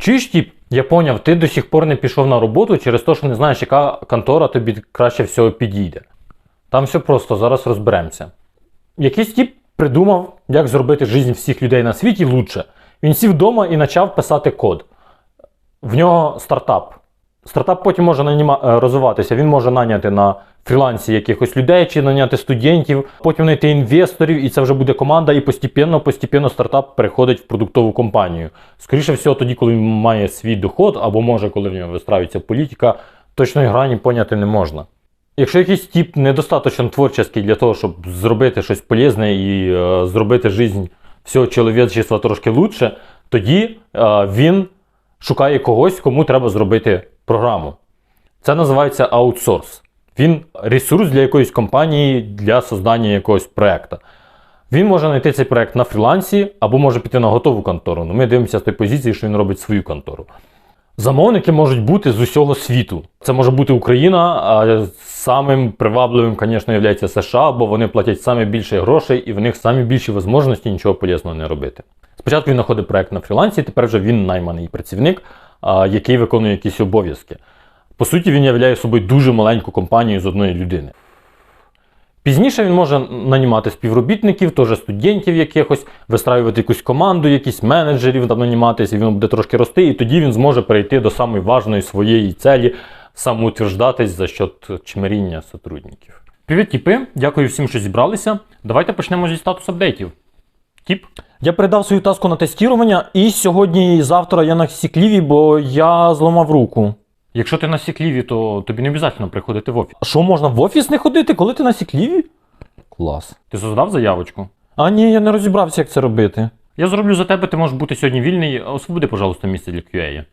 Чуєш, тіп, я поняв, ти до сих пор не пішов на роботу через те, що не знаєш, яка контора тобі краще всього підійде. Там все просто, зараз розберемося. Якийсь тіп придумав, як зробити життя всіх людей на світі лучше. Він сів вдома і почав писати код. В нього стартап. Стартап потім може наніма, е, розвиватися. Він може наняти на фрілансі якихось людей чи наняти студентів, потім знайти інвесторів, і це вже буде команда, і постепенно стартап переходить в продуктову компанію. Скоріше всього, тоді, коли він має свій доход, або може, коли в нього вистраюється політика, точної грані поняти не можна. Якщо якийсь тип недостатньо творчий для того, щоб зробити щось полезне і е, зробити життя всього чоловічества трошки лучше, тоді е, він шукає когось, кому треба зробити програму. Це називається аутсорс. Він ресурс для якоїсь компанії для создання якогось проекту. Він може знайти цей проект на фрілансі або може піти на готову контору. Ну, ми дивимося з тої позиції, що він робить свою контору. Замовники можуть бути з усього світу. Це може бути Україна, а самим привабливим, звісно, є США, бо вони платять саме більше грошей і в них самі більші можливості нічого полезного не робити. Спочатку він знаходить проект на фрілансі, тепер вже він найманий працівник, який виконує якісь обов'язки. По суті, він являє собою дуже маленьку компанію з одної людини. Пізніше він може нанімати співробітників, теж студентів якихось, вистраювати якусь команду, якісь менеджерів там наніматися, він буде трошки рости, і тоді він зможе перейти до самої важної своєї цілі, самоутверждатись за счет чмиріння сотрудників. Привіт, тіпи! Дякую всім, що зібралися. Давайте почнемо зі статус апдейтів. Тіп. Я передав свою таску на тестування, і сьогодні і завтра я на сікліві, бо я зламав руку. Якщо ти на сікліві, то тобі не обов'язково приходити в офіс. А що, можна в офіс не ходити, коли ти на сікліві? Клас. Ти создав заявочку? А ні, я не розібрався, як це робити. Я зроблю за тебе, ти можеш бути сьогодні вільний. Освободи, пожалуйста, місце для QA.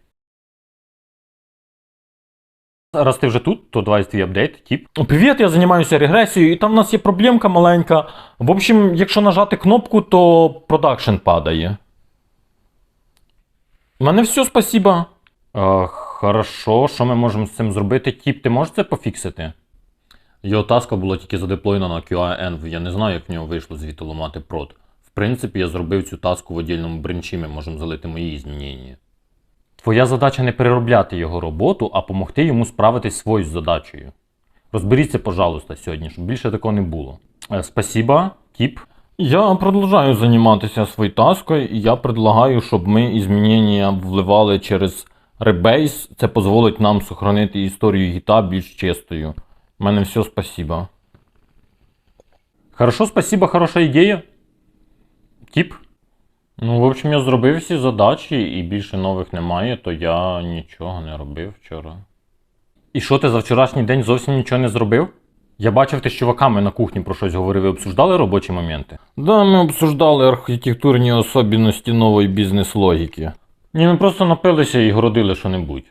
Раз ти вже тут, то давай твій апдейт, тіп. Привіт, я займаюся регресією, і там в нас є проблемка маленька. В общем, якщо нажати кнопку, то продакшн падає. У мене все, спасибо. Е, хорошо, що ми можемо з цим зробити? Тіп, ти можеш це пофіксити? Його таска була тільки задеплойна на QA-Env. Я не знаю, як в нього вийшло звідти ламати прод. В принципі, я зробив цю таску в отдільному бренчі, ми можемо залити мої змінення. Твоя задача не переробляти його роботу, а допомогти йому справитись своєю задачею. Розберіться, пожалуйста, сьогодні, щоб більше такого не було. Е, спасибо, тіп. Я продовжую займатися своєю таскою, і я предлагаю, щоб ми змінення вливали через Rebase. Це дозволить нам сохранити історію гіта більш чистою. У мене все, спасибо. Хорошо, спасибо, хороша ідея. Тіп. Ну, в общем, я зробив всі задачі і більше нових немає, то я нічого не робив вчора. І що ти за вчорашній день зовсім нічого не зробив? Я бачив, ти з чуваками на кухні про щось говорив і обсуждали робочі моменти? Да, ми обсуждали архітектурні особливості нової бізнес-логіки. Ні, ми просто напилися і городили що-небудь.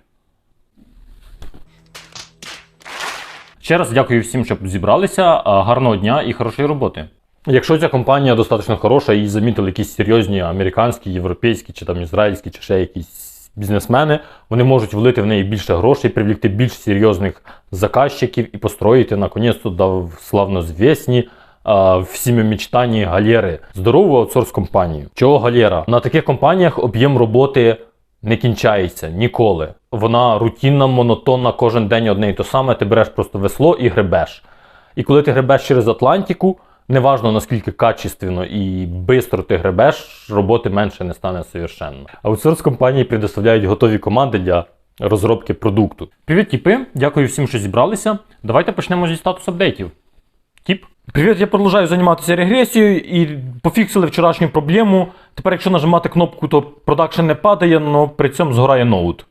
Ще раз дякую всім, що зібралися. Гарного дня і хорошої роботи. Якщо ця компанія достатньо хороша і замітили якісь серйозні американські, європейські чи там ізраїльські, чи ще якісь бізнесмени, вони можуть влити в неї більше грошей, привлекти більш серйозних заказчиків і построїти наконець-то до славнозвісні всіми мечтані галери. Здорову аутсорс компанію. Чого галера? На таких компаніях об'єм роботи не кінчається ніколи. Вона рутинна, монотонна, кожен день одне і те саме. Ти береш просто весло і гребеш. І коли ти гребеш через Атлантику, неважно наскільки качественно і швидко ти гребеш, роботи менше не стане совершенно. Аутсорс компанії предоставляють готові команди для розробки продукту. Привіт, тіпи! Дякую всім, що зібралися. Давайте почнемо зі статус апдейтів. Тіп. Привіт, я продовжую займатися регресією і пофіксили вчорашню проблему. Тепер, якщо нажимати кнопку, то продакшн не падає, але при цьому згорає ноут.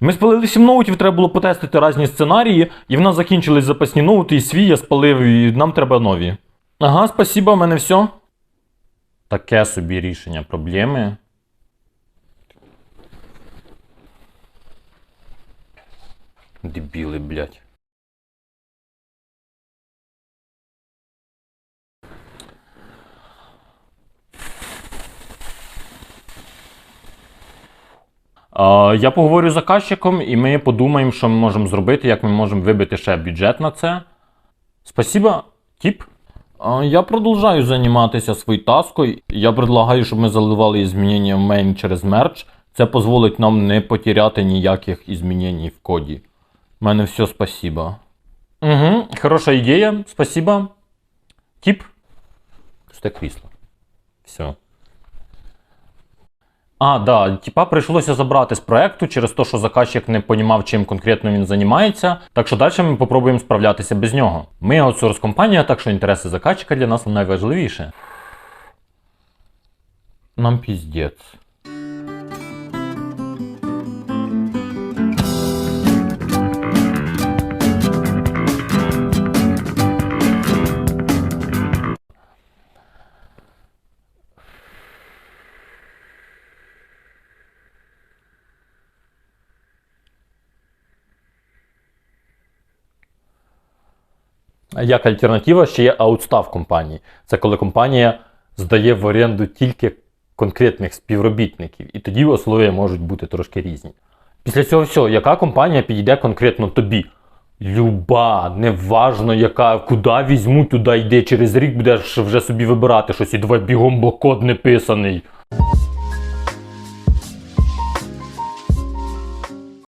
Ми спалили 7 ноутів, треба було потестити різні сценарії, і в нас закінчились запасні ноути, і свій я спалив, і нам треба нові. Ага, спасибо, в мене все. Таке собі рішення проблеми. Дебіли, блядь. Я поговорю з заказчиком, і ми подумаємо, що ми можемо зробити, як ми можемо вибити ще бюджет на це. Спасибо, тіп. Я продолжаю займатися своєю таскою. Я предлагаю, щоб ми заливали змінення в мейн через мерч. Це дозволить нам не потеряти ніяких змінень в коді. У мене все, спасибо. Угу, хороша ідея, спасибо. Тіп. Пусте крісло. Все. А, да, типа прийшлося забрати з проекту через те, що заказчик не понімав, чим конкретно він займається. Так що далі ми попробуємо справлятися без нього. Ми аутсорс компанія, так що інтереси заказчика для нас найважливіше. Нам піздець. Як альтернатива ще є аутстав компанії. Це коли компанія здає в оренду тільки конкретних співробітників, і тоді условия можуть бути трошки різні. Після цього всього, яка компанія підійде конкретно тобі? Люба, неважно яка, куди візьму, туди йди. Через рік будеш вже собі вибирати щось і давай бігом, бо код не писаний.